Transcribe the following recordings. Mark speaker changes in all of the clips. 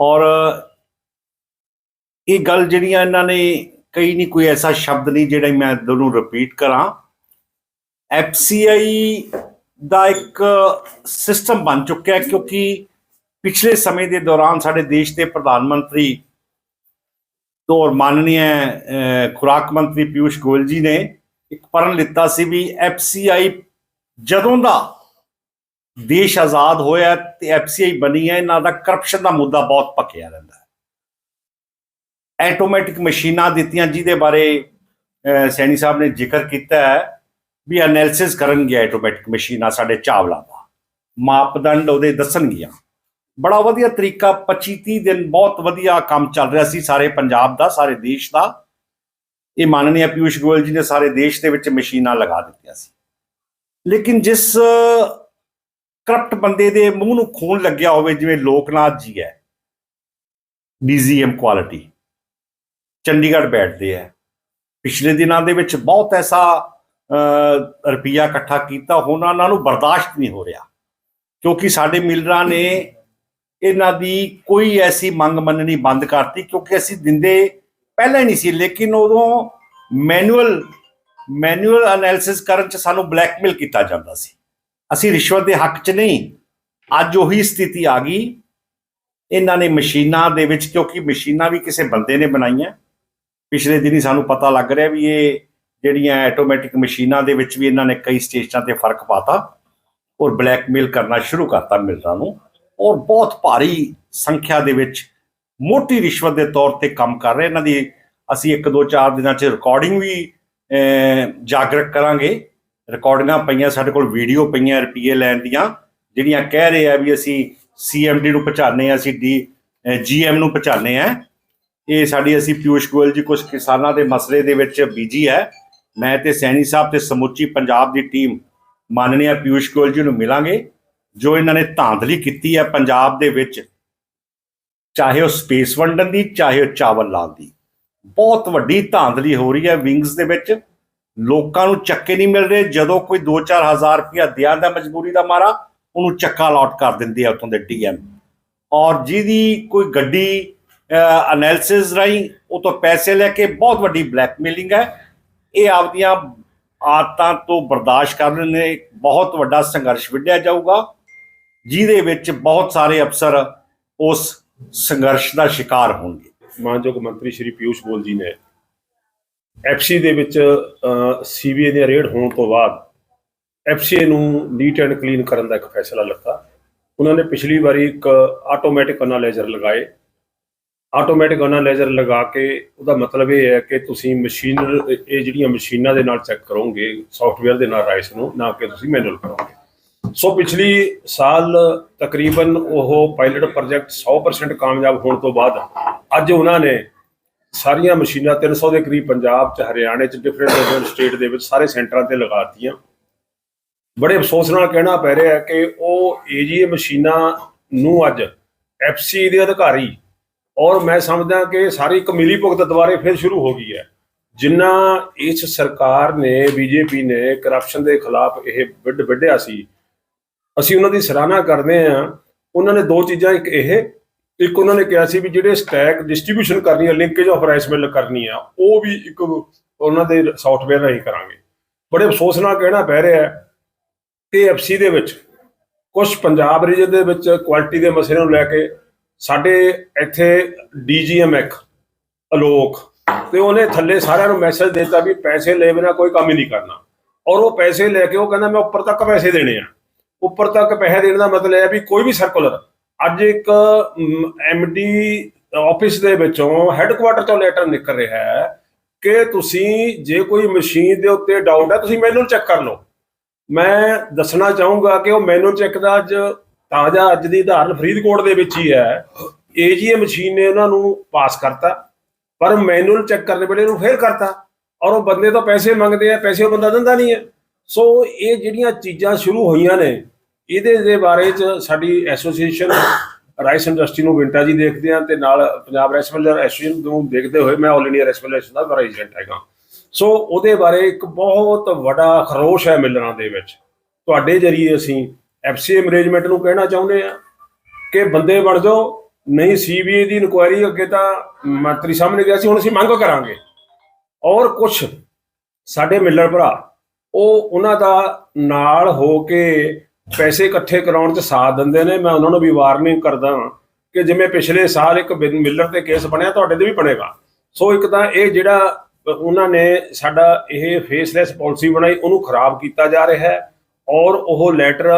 Speaker 1: ਔਰ ਇਹ ਗੱਲ ਜਿਹੜੀਆਂ ਇਹਨਾਂ ਨੇ ਕਈ ਨਹੀਂ ਕੋਈ ਐਸਾ ਸ਼ਬਦ ਨਹੀਂ ਜਿਹੜਾ ਮੈਂ ਦੋਨੋਂ ਰਿਪੀਟ ਕਰਾਂ। ਐਫਸੀਆਈ ਦਾ ਇੱਕ ਸਿਸਟਮ ਬਣ ਚੁੱਕਿਆ ਕਿਉਂਕਿ ਪਿਛਲੇ ਸਮੇਂ ਦੇ ਦੌਰਾਨ ਸਾਡੇ ਦੇਸ਼ ਦੇ ਪ੍ਰਧਾਨ ਮੰਤਰੀ ਤੋਂ ਮਾਨਨੀय ਅਹ, ਖੁਰਾਕ ਮੰਤਰੀ ਪਿਊਸ਼ ਗੋਇਲ ਜੀ ਨੇ ਇੱਕ ਪਰਨ ਲਿੱਤਾ ਸੀ ਵੀ ਐਫਸੀਆਈ ਜਦੋਂ ਦਾ ਦੇਸ਼ ਆਜ਼ਾਦ ਹੋਇਆ ਤੇ ਐਫਸੀਆਈ ਬਣੀ ਹੈ, ਇਹਨਾਂ ਦਾ ਕਰਪਸ਼ਨ ਦਾ ਮੁੱਦਾ ਬਹੁਤ ਪੱਕਿਆ ਰਹਿੰਦਾ ਹੈ। ਆਟੋਮੈਟਿਕ ਮਸ਼ੀਨਾਂ ਦਿੱਤੀਆਂ, ਜਿਹਦੇ ਬਾਰੇ ਸੈਣੀ ਸਾਹਿਬ ਨੇ ਜ਼ਿਕਰ ਕੀਤਾ ਹੈ ਵੀ ਐਨਾਲਿਸਿਸ ਕਰਨਗੇ ਆਟੋਮੈਟਿਕ ਮਸ਼ੀਨਾਂ ਸਾਡੇ ਚਾਵਲਾਂ ਦਾ। ਮਾਪਦੰਡ ਉਹਦੇ ਦੱਸਣਗੀਆਂ। ਬੜਾ ਵਧੀਆ ਤਰੀਕਾ 25 30 ਦਿਨ ਬਹੁਤ ਵਧੀਆ ਕੰਮ ਚੱਲ ਰਿਹਾ ਸੀ ਸਾਰੇ ਪੰਜਾਬ ਦਾ, ਸਾਰੇ ਦੇਸ਼ ਦਾ। ਇਹ ਮਾਨਨੀय ਪਿਊਸ਼ ਗੋਇਲ ਜੀ ਨੇ ਸਾਰੇ ਦੇਸ਼ ਦੇ ਵਿੱਚ ਮਸ਼ੀਨਾਂ ਲਗਾ ਦਿੱਤੀਆਂ ਸੀ। ਲੇਕਿਨ ਜਿਸ ਕਰਪਟ ਬੰਦੇ ਦੇ ਮੂੰਹ ਨੂੰ ਖੂਨ ਲੱਗਿਆ ਹੋਵੇ, ਜਿਵੇਂ ਲੋਕਨਾਥ ਜੀ ਹੈ। ਡੀਜ਼ੀਐਮ ਕੁਆਲਿਟੀ ਚੰਡੀਗੜ੍ਹ ਬੈਠਦੇ ਹੈ। ਪਿਛਲੇ ਦਿਨਾਂ ਦੇ ਵਿੱਚ ਬਹੁਤ ਐਸਾ ਰੁਪਈਆ ਇਕੱਠਾ ਕੀਤਾ, ਹੁਣ ਉਹਨਾਂ ਨੂੰ ਬਰਦਾਸ਼ਤ ਨਹੀਂ ਹੋ ਰਿਹਾ। ਕਿਉਂਕਿ ਸਾਡੇ ਮਿਲਰਾਂ ਨੇ ਇਹਨਾਂ ਦੀ ਕੋਈ ਐਸੀ ਮੰਗ ਮੰਨਣੀ ਬੰਦ ਕਰਤੀ, ਕਿਉਂਕਿ ਅਸੀਂ ਦਿੰਦੇ ਪਹਿਲਾਂ ਹੀ ਨਹੀਂ ਸੀ। ਲੇਕਿਨ ਉਦੋਂ ਮੈਨੂਅਲ ਮੈਨੂਅਲ ਐਨਾਲਿਸਿਸ ਕਰਨ ਚ ਸਾਨੂੰ ਬਲੈਕਮੇਲ ਕੀਤਾ ਜਾਂਦਾ ਸੀ। ਅਸੀਂ ਰਿਸ਼ਵਤ ਦੇ ਹੱਕ 'ਚ ਨਹੀਂ। ਅੱਜ ਉਹੀ ਸਥਿਤੀ ਆ ਗਈ। ਇਹਨਾਂ ਨੇ ਮਸ਼ੀਨਾਂ ਦੇ ਵਿੱਚ, ਕਿਉਂਕਿ ਮਸ਼ੀਨਾਂ ਵੀ ਕਿਸੇ ਬੰਦੇ ਨੇ ਬਣਾਈਆਂ। ਪਿਛਲੇ ਦਿਨੀ ਸਾਨੂੰ ਪਤਾ ਲੱਗ ਰਿਹਾ ਵੀ ਇਹ ਜਿਹੜੀਆਂ ਆਟੋਮੈਟਿਕ ਮਸ਼ੀਨਾਂ ਦੇ ਵਿੱਚ ਵੀ ਇਹਨਾਂ ਨੇ ਕਈ ਸਟੇਸ਼ਨਾਂ ਤੇ ਫ਼ਰਕ ਪਾਤਾ ਔਰ ਬਲੈਕਮੇਲ ਕਰਨਾ ਸ਼ੁਰੂ ਕਰਤਾ ਮਿਲਰਾਂ ਨੂੰ। ਔਰ ਬਹੁਤ ਭਾਰੀ ਸੰਖਿਆ ਦੇ ਵਿੱਚ ਮੋਟੀ ਰਿਸ਼ਵਤ ਦੇ ਤੌਰ ਤੇ ਕੰਮ ਕਰ ਰਹੇ। ਇਹਨਾਂ ਦੀ ਅਸੀਂ ਇੱਕ ਦੋ ਚਾਰ ਦਿਨਾਂ 'ਚ ਰਿਕਾਰਡਿੰਗ ਵੀ ਜਾਗਰਕ ਕਰਾਂਗੇ। ਰਿਕਾਰਡਿੰਗਾਂ ਪਈਆਂ, ਸਾਡੇ ਕੋਲ ਵੀਡੀਓ ਪਈਆਂ ਰੁਪਏ ਲੈਣ ਦੀਆਂ, ਜਿਹੜੀਆਂ ਕਹਿ ਰਹੇ ਆ ਵੀ ਅਸੀਂ ਸੀਐਮਡੀ ਨੂੰ ਪਹੁੰਚਾਣੇ ਆ ਅਸੀਂ ਡੀ ਜੀਐਮ ਨੂੰ ਪਹੁੰਚਾਣੇ ਆ ਇਹ ਸਾਡੀ, ਅਸੀਂ ਪਿਊਸ਼ ਗੋਇਲ ਜੀ ਕੁਝ ਕਿਸਾਨਾਂ ਦੇ ਮਸਲੇ ਦੇ ਵਿੱਚ ਬੀਜੀ ਹੈ। ਮੈਂ ਤੇ ਸੈਣੀ ਸਾਹਿਬ ਤੇ ਸਮੁੱਚੀ ਪੰਜਾਬ ਦੀ ਟੀਮ ਮਾਨਨੀय ਪਿਊਸ਼ ਗੋਇਲ ਜੀ ਨੂੰ ਮਿਲਾਂਗੇ, ਜੋ ਇਹਨਾਂ ਨੇ ਧਾਂਦਲੀ ਕੀਤੀ ਹੈ ਪੰਜਾਬ ਦੇ ਵਿੱਚ, ਚਾਹੇ ਉਹ ਸਪੇਸ ਵੰਡਣ ਦੀ, ਚਾਹੇ ਉਹ ਚਾਵਲ ਲਾਉਣ ਦੀ। ਬਹੁਤ ਵੱਡੀ ਧਾਂਦਲੀ ਹੋ ਰਹੀ ਹੈ ਵਿੰਗਸ ਦੇ ਵਿੱਚ। ਲੋਕਾਂ ਨੂੰ ਚੱਕੇ ਨਹੀਂ ਮਿਲ ਰਹੇ। ਜਦੋਂ ਕੋਈ 2-4 ਹਜ਼ਾਰ ਰੁਪਇਆ ਦਿਆਂ ਦਾ ਮਜਬੂਰੀ ਦਾ ਮਾਰਾ, ਉਹਨੂੰ ਚੱਕਾ ਅਲਾਟ ਕਰ ਦਿੰਦੇ ਆ ਉਤੋਂ ਦੇ ਡੀਐਮ। ਔਰ ਜਿਹਦੀ ਕੋਈ ਗੱਡੀ ਐਨਾਲਿਸਿਸ ਰਾਹੀਂ ਉਹ ਤੋਂ ਪੈਸੇ ਲੈ ਕੇ ਬਹੁਤ ਵੱਡੀ ਬਲੈਕਮੇਲਿੰਗ ਹੈ। ਇਹ ਆਪਦੀਆਂ ਆਦਤਾਂ ਤੋਂ ਬਰਦਾਸ਼ਤ ਕਰਨ ਨੇ ਬਹੁਤ ਵੱਡਾ ਸੰਘਰਸ਼ ਵਿੱਢਿਆ ਜਾਊਗਾ, ਜਿਹਦੇ ਵਿੱਚ ਬਹੁਤ ਸਾਰੇ ਅਫਸਰ ਉਸ ਸੰਘਰਸ਼ ਦਾ ਸ਼ਿਕਾਰ ਹੋਣਗੇ।
Speaker 2: ਮਾਨਯੋਗ ਮੰਤਰੀ ਸ਼੍ਰੀ ਪਿਊਸ਼ ਗੋਇਲ ਜੀ ਨੇ ਐਫਸੀ ਦੇ ਵਿੱਚ ਸੀਬੀਆਈ ਦੇ ਰੇਡ ਹੋਣ ਤੋਂ ਬਾਅਦ ਐਫਸੀਏ ਨੂੰ ਨੀਟ ਐਂਡ ਕਲੀਨ ਕਰਨ ਦਾ ਇੱਕ ਫੈਸਲਾ ਲਿੱਤਾ। ਉਹਨਾਂ ਨੇ ਪਿਛਲੀ ਵਾਰੀ ਇੱਕ ਆਟੋਮੈਟਿਕ ਅਨਾਲਾਈਜ਼ਰ ਲਗਾਏ। ਆਟੋਮੈਟਿਕ ਅਨਾਲਾਈਜ਼ਰ ਲਗਾ ਕੇ ਉਹਦਾ ਮਤਲਬ ਇਹ ਹੈ ਕਿ ਤੁਸੀਂ ਮਸ਼ੀਨ, ਇਹ ਜਿਹੜੀਆਂ ਮਸ਼ੀਨਾਂ ਦੇ ਨਾਲ ਚੈੱਕ ਕਰੋਗੇ ਸੌਫਟਵੇਅਰ ਦੇ ਨਾਲ ਰਾਈਸ ਨੂੰ, ਨਾ ਕਿ ਤੁਸੀਂ ਮੈਨੂਅਲ ਕਰੋਗੇ। ਸੋ ਪਿਛਲੀ ਸਾਲ ਤਕਰੀਬਨ ਉਹ ਪਾਇਲਟ ਪ੍ਰੋਜੈਕਟ 100% ਕਾਮਯਾਬ ਹੋਣ ਤੋਂ ਬਾਅਦ ਅੱਜ ਉਹਨਾਂ ਨੇ ਸਾਰੀਆਂ ਮਸ਼ੀਨਾਂ 300 ਦੇ ਕਰੀਬ ਪੰਜਾਬ ਚ, ਹਰਿਆਣੇ ਚ ਡਿਫਰੈਂਟ ਡਿਫਰੈਂਟ ਸਟੇਟ ਦੇ ਵਿੱਚ ਸਾਰੇ ਸੈਂਟਰਾਂ ਤੇ ਲਗਾਤੀਆਂ ਬੜੇ ਅਫਸੋਸ ਨਾਲ ਕਹਿਣਾ ਪੈ ਰਿਹਾ ਹੈ ਕਿ ਉਹ ਏਜੀਏ ਮਸ਼ੀਨਾਂ ਨੂੰ ਅੱਜ ਐਫਸੀ ਦੇ ਅਧਿਕਾਰੀ, ਔਰ ਮੈਂ ਸਮਝਦਾ ਕਿ ਸਾਰੀ ਇੱਕ ਮਿਲੀ ਭੁਗਤ ਦੁਬਾਰੇ ਫਿਰ ਸ਼ੁਰੂ ਹੋ ਗਈ ਹੈ। ਜਿੰਨਾ ਇਸ ਸਰਕਾਰ ਨੇ ਬੀਜੇਪੀ ਨੇ ਕਰਪਸ਼ਨ ਦੇ ਖਿਲਾਫ ਇਹ ਵਿੱਢ ਵਿੱਢਿਆ ਸੀ, ਅਸੀਂ ਉਹਨਾਂ ਦੀ ਸਰਾਹਨਾ ਕਰਦੇ ਹਾਂ। ਉਹਨਾਂ ਨੇ ਦੋ ਚੀਜ਼ਾਂ, ਇੱਕ ਇਹ ਇੱਕ ਉਹਨਾਂ ਨੇ ਕਿਹਾ ਸੀ ਵੀ ਜਿਹੜੇ ਸਟੈਕ ਡਿਸਟ੍ਰੀਬਿਊਸ਼ਨ ਕਰਨੀ ਹੈ ਲਿੰਕੇਜ ਆਫ ਰਾਈਸ ਮਿਲ ਕਰਨੀ ਆ, ਉਹ ਵੀ ਇੱਕ ਉਹਨਾਂ ਦੇ ਸੌਫਟਵੇਅਰ ਰਾਹੀਂ ਕਰਾਂਗੇ। ਬੜੇ ਅਫਸੋਸ ਨਾਲ ਕਹਿਣਾ ਪੈ ਰਿਹਾ ਹੈ ਕਿ ਐਫਸੀ ਦੇ ਵਿੱਚ ਕੁਝ ਪੰਜਾਬ ਰੀਜਨ ਦੇ ਵਿੱਚ ਕੁਆਲਿਟੀ ਦੇ ਮਸਲੇ ਨੂੰ ਲੈ ਕੇ ਸਾਡੇ ਇੱਥੇ ਡੀਜੀਐਮ ਇੱਕ ਅਲੋਕ, ਤੇ ਉਹਨੇ ਥੱਲੇ ਸਾਰਿਆਂ ਨੂੰ ਮੈਸੇਜ ਦਿੱਤਾ ਵੀ ਪੈਸੇ ਲੈ ਬਿਨਾ ਕੋਈ ਕੰਮ ਹੀ ਨਹੀਂ ਕਰਨਾ। ਔਰ ਉਹ ਪੈਸੇ ਲੈ ਕੇ ਉਹ ਕਹਿੰਦਾ, ਮੈਂ ਉੱਪਰ ਤੱਕ ਪੈਸੇ ਦੇਣੇ ਆ। ਉੱਪਰ ਤੱਕ ਪੈਸੇ ਦੇਣ ਦਾ ਮਤਲਬ ਹੈ ਵੀ ਕੋਈ ਵੀ ਸਰਕੂਲਰ ਅੱਜ ਇੱਕ ਐਮਡੀ ਆਫਿਸ ਦੇ ਵਿੱਚੋਂ ਹੈੱਡਕੁਆਟਰ ਤੋਂ ਲੈਟਰ ਨਿਕਲ ਰਿਹਾ ਹੈ ਕਿ ਤੁਸੀਂ ਜੇ ਕੋਈ ਮਸ਼ੀਨ ਦੇ ਉੱਤੇ ਡਾਊਟ ਹੈ, ਤੁਸੀਂ ਮੈਨੂਅਲ ਚੈੱਕ ਕਰ ਲਓ। ਮੈਂ ਦੱਸਣਾ ਚਾਹੂੰਗਾ ਕਿ ਉਹ ਮੈਨੂਅਲ ਚੈੱਕ ਦਾ ਅੱਜ ਤਾਜ਼ਾ ਅੱਜ ਦੀ ਉਦਾਹਰਨ ਫਰੀਦਕੋਟ ਦੇ ਵਿੱਚ ਹੀ ਹੈ। ਏਜੀਏ ਮਸ਼ੀਨ ਨੇ ਉਹਨਾਂ ਨੂੰ ਪਾਸ ਕਰਤਾ, ਪਰ ਮੈਨੂਅਲ ਚੈੱਕ ਕਰਨ ਵੇਲੇ ਉਹਨੂੰ ਫੇਲ ਕਰਤਾ ਔਰ ਉਹ ਬੰਦੇ ਤੋਂ ਪੈਸੇ ਮੰਗਦੇ ਆ, ਪੈਸੇ ਉਹ ਬੰਦਾ ਦਿੰਦਾ ਨਹੀਂ ਹੈ। ਸੋ ਇਹ ਜਿਹੜੀਆਂ ਚੀਜ਼ਾਂ ਸ਼ੁਰੂ ਹੋਈਆਂ ਨੇ ਇਹਦੇ ਦੇ ਬਾਰੇ ਚ ਸਾਡੀ ਐਸੋਸੀਏਸ਼ਨ ਰਾਈਸ ਇੰਡਸਟਰੀ ਨੂੰ ਵਿੰਟਾ ਜੀ ਦੇਖਦੇ ਆ ਤੇ ਨਾਲ ਪੰਜਾਬ ਰਾਈਸ ਮਿਲਰ ਐਸੋਸੀਏਸ਼ਨ ਨੂੰ ਦੇਖਦੇ ਹੋਏ ਮੈਂ all India rice miller association ਦਾ ਪ੍ਰੈਜ਼ੀਡੈਂਟ ਹੈਗਾ। ਸੋ ਉਹਦੇ ਬਾਰੇ ਇੱਕ ਬਹੁਤ ਵੱਡਾ ਖਰੋਸ਼ ਹੈ ਮਿਲਰਾਂ ਦੇ ਵਿੱਚ। ਤੁਹਾਡੇ ਜਰੀਏ ਅਸੀਂ ਐਫਸੀਏ ਮੈਨੇਜਮੈਂਟ ਨੂੰ ਕਹਿਣਾ ਚਾਹੁੰਦੇ ਆ ਕਿ ਬੰਦੇ ਬਣ ਜਾਓ, ਨਹੀਂ ਸੀਬੀਆਈ ਦੀ ਇਨਕੁਆਇਰੀ ਅੱਗੇ ਤਾਂ ਮੰਤਰੀ ਸਾਹਮਣੇ ਗਿਆ ਸੀ, ਹੁਣ ਅਸੀਂ ਮੰਗ ਕਰਾਂਗੇ। ਔਰ ਕੁਝ ਸਾਡੇ ਮਿਲਰ ਭਰਾ, ਉਹ ਉਹਨਾਂ ਦਾ ਨਾਲ ਹੋ ਕੇ ਪੈਸੇ ਇਕੱਠੇ ਕਰਾਉਣ 'ਚ ਸਾਥ ਦਿੰਦੇ ਨੇ, ਮੈਂ ਉਹਨਾਂ ਨੂੰ ਵੀ ਵਾਰਨਿੰਗ ਕਰਦਾ ਹਾਂ ਕਿ ਜਿਵੇਂ ਪਿਛਲੇ ਸਾਲ ਇੱਕ ਬਿਨ ਮਿਲਰ ਤੇ ਕੇਸ ਬਣਿਆ, ਤੁਹਾਡੇ ਤੇ ਵੀ ਬਣੇਗਾ। ਸੋ ਇੱਕ ਤਾਂ ਇਹ ਜਿਹੜਾ ਉਹਨਾਂ ਨੇ ਸਾਡਾ ਇਹ ਫੇਸਲੈਸ ਪਾਲਿਸੀ ਬਣਾਈ, ਉਹਨੂੰ ਖਰਾਬ ਕੀਤਾ ਜਾ ਰਿਹਾ ਹੈ ਔਰ ਉਹ ਲੈਟਰ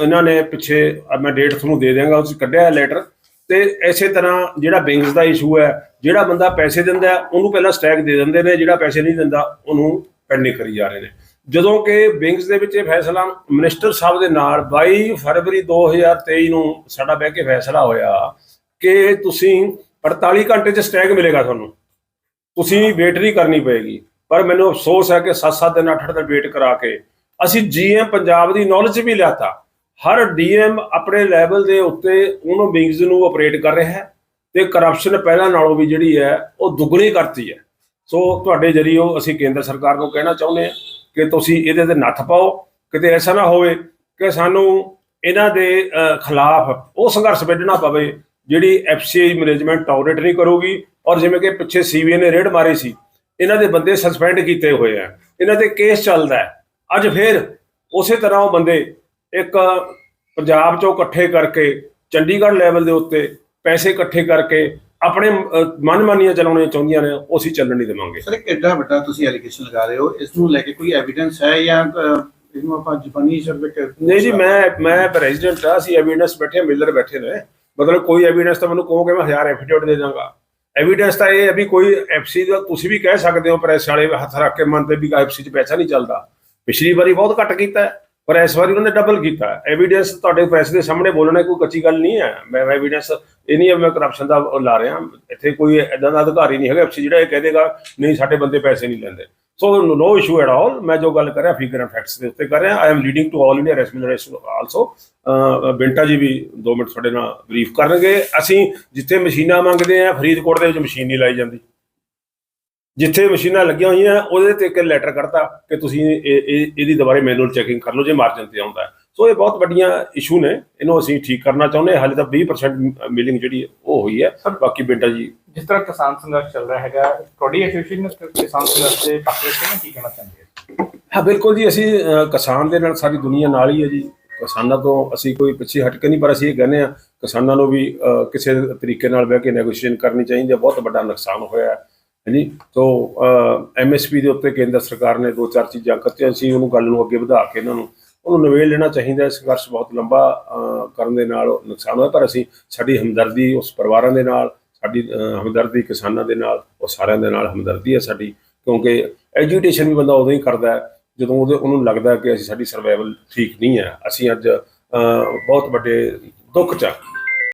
Speaker 2: ਇਹਨਾਂ ਨੇ ਪਿੱਛੇ ਮੈਂ ਡੇਟ ਤੁਹਾਨੂੰ ਦੇ ਦਿਆਂਗਾ ਉਸ ਕੱਢਿਆ ਲੈਟਰ ਤੇ ਇਸੇ ਤਰ੍ਹਾਂ ਜਿਹੜਾ ਬਿੰਗਸ ਦਾ ਇਸ਼ੂ ਹੈ, ਜਿਹੜਾ ਬੰਦਾ ਪੈਸੇ ਦਿੰਦਾ ਉਹਨੂੰ ਪਹਿਲਾਂ ਸਟੈਕ ਦੇ ਦਿੰਦੇ ਨੇ, ਜਿਹੜਾ ਪੈਸੇ ਨਹੀਂ ਦਿੰਦਾ, ਉਹਨੂੰ ਪੈਂਡਿੰਗ ਕਰੀ ਜਾ ਰਹੇ ਨੇ। ਜਦੋਂ ਕਿ ਬਿੰਗਸ ਦੇ ਵਿੱਚ ਇਹ ਫੈਸਲਾ ਮਿਨਿਸਟਰ ਸਾਹਿਬ ਦੇ ਨਾਲ 22 ਫਰਵਰੀ 2023 ਨੂੰ ਸਾਡਾ ਬਹਿ ਕੇ ਫੈਸਲਾ ਹੋਇਆ ਕਿ ਤੁਸੀਂ 48 ਘੰਟੇ 'ਚ ਸਟੈਗ ਮਿਲੇਗਾ ਤੁਹਾਨੂੰ। ਤੁਸੀਂ ਵੇਟ ਨਹੀਂ ਕਰਨੀ ਪਏਗੀ। ਪਰ ਮੈਨੂੰ ਅਫਸੋਸ ਹੈ ਕਿ 7-7 ਦਿਨ 8-8 ਦਿਨ ਵੇਟ ਕਰਾ ਕੇ ਅਸੀਂ ਜੀਐਮ ਪੰਜਾਬ ਦੀ ਨੌਲੇਜ ਵੀ ਲਿਆਤਾ। ਹਰ ਡੀਐਮ ਆਪਣੇ ਲੈਵਲ ਦੇ ਉੱਤੇ ਉਹਨੂੰ ਵਿੰਗਸ ਨੂੰ ਆਪਰੇਟ ਕਰ ਰਿਹਾ ਹੈ ਤੇ ਕਰਪਸ਼ਨ ਪਹਿਲਾਂ ਨਾਲੋਂ ਵੀ ਜਿਹੜੀ ਹੈ ਉਹ ਦੁੱਗਣੀ ਕਰਤੀ ਹੈ। ਸੋ ਤੁਹਾਡੇ ਜਰੀਏ ਅਸੀਂ ਕੇਂਦਰ ਸਰਕਾਰ ਨੂੰ ਕਹਿਣਾ ਚਾਹੁੰਦੇ ਹਾਂ। ਕਿ ਤੁਸੀਂ ਇਹਦੇ ਤੇ ਨੱਥ ਪਾਓ, ਕਿਤੇ ਐਸਾ ਨਾ ਹੋਵੇ ਕਿ ਸਾਨੂੰ ਇਹਨਾਂ ਦੇ ਖਿਲਾਫ ਉਹ ਸੰਘਰਸ਼ ਵਿੱਢਣਾ ਪਵੇ, ਜਿਹੜੀ ਐਫਸੀਆਈ ਮੈਨੇਜਮੈਂਟ ਟੋਲਰੇਟ ਨਹੀਂ ਕਰੂਗੀ ਔਰ ਜਿਵੇਂ ਕਿ ਪਿੱਛੇ ਸੀਬੀਆਈ ਨੇ ਰੇਡ ਮਾਰੀ ਸੀ, ਇਹਨਾਂ ਦੇ ਬੰਦੇ ਸਸਪੈਂਡ ਕੀਤੇ ਹੋਏ ਆ, ਇਹਨਾਂ ਤੇ ਕੇਸ ਚੱਲਦਾ ਹੈ। ਅੱਜ ਫੇਰ ਉਸੇ ਤਰ੍ਹਾਂ ਉਹ ਬੰਦੇ ਇੱਕ ਪੰਜਾਬ ਚੋਂ ਇਕੱਠੇ ਕਰਕੇ, ਚੰਡੀਗੜ੍ਹ ਲੈਵਲ ਦੇ ਉੱਤੇ ਪੈਸੇ ਇਕੱਠੇ ਕਰਕੇ ਆਪਣੇ ਮਨਮਾਨੀਆਂ ਚਲਾਉਣੀਆਂ ਚਾਹੁੰਦੀਆਂ ਨੇ ਉਹ ਅਸੀਂ ਚੱਲਣ ਨਹੀਂ ਦੇਵਾਂਗੇ।
Speaker 3: ਸਰ ਇੱਕ ਐਡਾ ਵੱਡਾ ਤੁਸੀਂ ਐਲੀਗੇਸ਼ਨ ਲਗਾ ਰਹੇ ਹੋ ਇਸ ਨੂੰ ਲੈ ਕੇ ਕੋਈ ਐਵੀਡੈਂਸ ਹੈ ਜਾਂ ਇਹਨੂੰ ਆਪਾਂ ਜ਼ਬਾਨੀ ਸਰਵੇ ਕਰ
Speaker 2: ਨਹੀਂ ਜੀ ਮੈਂ ਮੈਂ ਪ੍ਰੈਜ਼ੀਡੈਂਟ ਆ ਅਸੀਂ ਐਵੀਡੈਂਸ ਬੈਠੇ ਮਿਲਰ ਬੈਠੇ ਨੇ। ਮਤਲਬ ਕੋਈ ਐਵੀਡੈਂਸ ਤਾਂ ਮੈਨੂੰ ਕਹੋਗੇ ਮੈਂ ਹਜ਼ਾਰ ਐਫੀਡੇਵਿਟ ਦੇ ਦਾਂਗਾ। ਐਵੀਡੈਂਸ ਤਾਂ ਇਹ ਹੈ ਵੀ ਕੋਈ ਐਫਸੀ ਦਾ ਤੁਸੀਂ ਵੀ ਕਹਿ ਸਕਦੇ ਹੋ ਪ੍ਰੈਸ ਵਾਲੇ ਹੱਥ ਰੱਖ ਕੇ ਮੰਨਦੇ ਵੀ ਐਫਸੀ 'ਚ ਪੈਸਾ ਨਹੀਂ ਚੱਲਦਾ। ਪਿਛਲੀ ਵਾਰੀ ਬਹੁਤ ਘੱਟ ਕੀਤਾ ਹੈ, ਪਰ ਇਸ ਵਾਰੀ ਉਹਨਾਂ ਨੇ ਡਬਲ ਕੀਤਾ। ਐਵੀਡੈਂਸ ਤੁਹਾਡੇ ਪ੍ਰੈਸ ਦੇ ਸਾਹਮਣੇ ਬੋਲਣਾ ਕੋਈ ਕੱਚੀ ਗੱਲ ਨਹੀਂ ਹੈ। ਮੈਂ ਐਵੀਡੈਂਸ ਇਹ ਨਹੀਂ ਹੈ ਮੈਂ ਕਰਪਸ਼ਨ ਦਾ ਲਾ ਰਿਹਾ। ਇੱਥੇ ਕੋਈ ਐਦਾਂ ਦਾ ਅਧਿਕਾਰੀ ਨਹੀਂ ਹੈਗਾ। ਐਫਸੀ ਜਿਹੜਾ ਇਹ ਕਹਿ ਦੇਗਾ, ਨਹੀਂ, ਸਾਡੇ ਬੰਦੇ ਪੈਸੇ ਨਹੀਂ ਲੈਂਦੇ। ਸੋ ਨੋ ਇਸ਼ੂ ਐਟ ਆਲ ਮੈਂ ਜੋ ਗੱਲ ਕਰ ਰਿਹਾ ਫਿਗਰ ਐਂਡ ਫੈਕਟਸ ਦੇ ਉੱਤੇ ਕਰ ਰਿਹਾ। I am leading to all India representation also ਬਿੰਟਾ ਜੀ ਵੀ 2 ਮਿੰਟ ਤੁਹਾਡੇ ਨਾਲ ਬਰੀਫ ਕਰਨਗੇ। ਅਸੀਂ ਜਿੱਥੇ ਮਸ਼ੀਨਾਂ ਮੰਗਦੇ ਆ ਫਰੀਦਕੋਟ ਦੇ ਵਿੱਚ ਮਸ਼ੀਨ ਨਹੀਂ ਲਾਈ ਜਾਂਦੀ। ਜਿੱਥੇ ਮਸ਼ੀਨਾਂ ਲੱਗੀਆਂ ਹੋਈਆਂ ਉਹਦੇ ਤੇ ਇੱਕ ਲੈਟਰ ਕਰਤਾ ਕਿ ਤੁਸੀਂ ਇਹ- ਇਹ- ਇਹਦੀ ਦੁਬਾਰੇ ਮੈਨੂਅਲ ਚੈਕਿੰਗ ਕਰ ਲਓ ਜੇ ਮਾਰਜਨ ਤੇ ਆਉਂਦਾ ਹੈ। ਸੋ ਇਹ ਬਹੁਤ ਵੱਡੀਆਂ ਇਸ਼ੂ ਨੇ ਇਹਨੂੰ ਅਸੀਂ ਠੀਕ ਕਰਨਾ ਚਾਹੁੰਦੇ ਹਾਂ। ਹਾਲੇ ਤਾਂ 20% ਮਿਲਿੰਗ ਜਿਹੜੀ ਹੈ ਉਹ ਹੋਈ ਹੈ। ਬਾਕੀ ਬਿੰਟਾ ਜੀ
Speaker 4: ਜਿਸ ਤਰ੍ਹਾਂ ਕਿਸਾਨ ਸੰਘਰਸ਼ ਚੱਲ ਰਿਹਾ ਹੈਗਾ ਤੁਹਾਡੀ ਐਸੋਸੀਏਸ਼ਨ ਕਿਸਾਨ ਸੰਘਰਸ਼ ਦੇ ਕਿਹਨਾਂ ਕੀ ਕਹਿਣਾ ਚਾਹੁੰਦੀ ਹੈ?
Speaker 2: ਹਾਂ ਬਿਲਕੁਲ ਜੀ ਅਸੀਂ ਕਿਸਾਨ ਦੇ ਨਾਲ ਸਾਰੀ ਦੁਨੀਆ ਨਾਲ ਹੀ ਹੈ ਜੀ। ਕਿਸਾਨਾਂ ਤੋਂ ਅਸੀਂ ਕੋਈ ਪਿੱਛੇ ਹਟ ਕੇ ਨਹੀਂ ਪਰ ਅਸੀਂ ਇਹ ਕਹਿੰਦੇ ਆ ਕਿਸਾਨਾਂ ਨੂੰ ਵੀ ਕਿਸੇ ਤਰੀਕੇ ਨਾਲ ਬਹਿ ਕੇ ਨੈਗੋਸ਼ੀਏਸ਼ਨ ਕਰਨੀ ਚਾਹੀਦੀ ਹੈ। ਬਹੁਤ ਵੱਡਾ ਨੁਕਸਾਨ ਹੋਇਆ ਹੈ। ਹਾਂਜੀ ਤੋਂ ਐਮਐਸਪੀ ਦੇ ਉੱਤੇ ਕੇਂਦਰ ਸਰਕਾਰ ਨੇ ਦੋ ਚਾਰ ਚੀਜ਼ਾਂ ਕੱਤੀਆਂ ਸੀ, ਉਹਨੂੰ ਗੱਲ ਨੂੰ ਅੱਗੇ ਵਧਾ ਕੇ ਇਹਨਾਂ ਨੂੰ ਉਹਨੂੰ ਨਿਵੇੜ ਲੈਣਾ ਚਾਹੀਦਾ ਹੈ। ਸੰਘਰਸ਼ ਬਹੁਤ ਲੰਬਾ ਕਰਨ ਦੇ ਨਾਲ ਨੁਕਸਾਨ ਹੋਇਆ, ਪਰ ਅਸੀਂ ਸਾਡੀ ਹਮਦਰਦੀ ਉਸ ਪਰਿਵਾਰਾਂ ਦੇ ਨਾਲ, ਸਾਡੀ ਹਮਦਰਦੀ ਕਿਸਾਨਾਂ ਦੇ ਨਾਲ, ਉਹ ਸਾਰਿਆਂ ਦੇ ਨਾਲ ਹਮਦਰਦੀ ਹੈ ਸਾਡੀ, ਕਿਉਂਕਿ ਐਜੂਟੇਸ਼ਨ ਵੀ ਬੰਦਾ ਉਦੋਂ ਹੀ ਕਰਦਾ ਹੈ, ਜਦੋਂ ਉਹਦੇ, ਉਹਨੂੰ ਲੱਗਦਾ ਕਿ ਅਸੀਂ ਸਾਡੀ ਸਰਵਾਈਵਲ ਠੀਕ ਨਹੀਂ ਹੈ। ਅਸੀਂ ਅੱਜ ਬਹੁਤ ਵੱਡੇ ਦੁੱਖ ਚ ਹਾਂ।